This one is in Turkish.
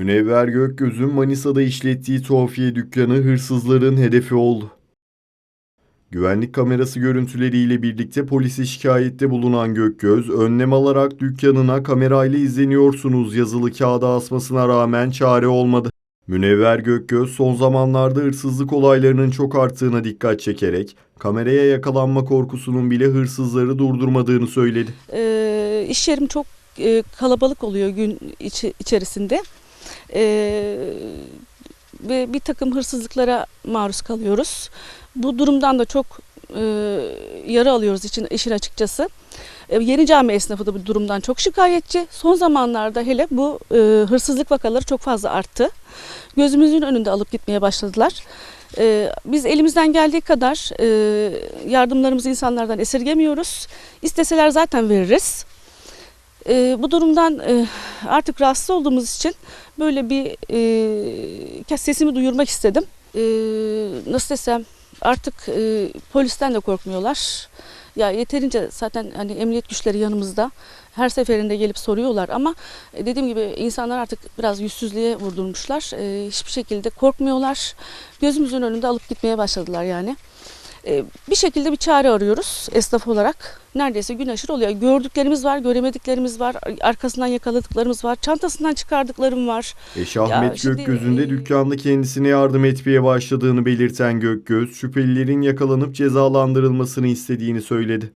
Münevver Gökgöz'ün Manisa'da işlettiği tuhafiye dükkanı hırsızların hedefi oldu. Güvenlik kamerası görüntüleriyle birlikte polise şikayette bulunan Gökgöz, önlem alarak dükkanına kamerayla izleniyorsunuz yazılı kağıda asmasına rağmen çare olmadı. Münevver Gökgöz son zamanlarda hırsızlık olaylarının çok arttığına dikkat çekerek kameraya yakalanma korkusunun bile hırsızları durdurmadığını söyledi. Ee, iş yerim çok e, kalabalık oluyor gün içi- içerisinde. Ee, ve bir takım hırsızlıklara maruz kalıyoruz. Bu durumdan da çok e, yara alıyoruz için işin açıkçası. E, Yeni cami esnafı da bu durumdan çok şikayetçi. Son zamanlarda hele bu e, hırsızlık vakaları çok fazla arttı. Gözümüzün önünde alıp gitmeye başladılar. E, biz elimizden geldiği kadar e, yardımlarımızı insanlardan esirgemiyoruz. İsteseler zaten veririz. E, bu durumdan e, artık rahatsız olduğumuz için böyle bir e, sesimi duyurmak istedim. E, nasıl desem artık e, polisten de korkmuyorlar. Ya yeterince zaten hani emniyet güçleri yanımızda. Her seferinde gelip soruyorlar ama e, dediğim gibi insanlar artık biraz yüzsüzlüğe vurdurmuşlar. E, hiçbir şekilde korkmuyorlar. Gözümüzün önünde alıp gitmeye başladılar yani. E, bir şekilde bir çare arıyoruz esnaf olarak. Neredeyse gün aşırı oluyor. Gördüklerimiz var, göremediklerimiz var, arkasından yakaladıklarımız var, çantasından çıkardıklarım var. Eşi Ahmet şimdi, Gökgöz'ün de e, dükkanda kendisine yardım etmeye başladığını belirten Gökgöz, şüphelilerin yakalanıp cezalandırılmasını istediğini söyledi.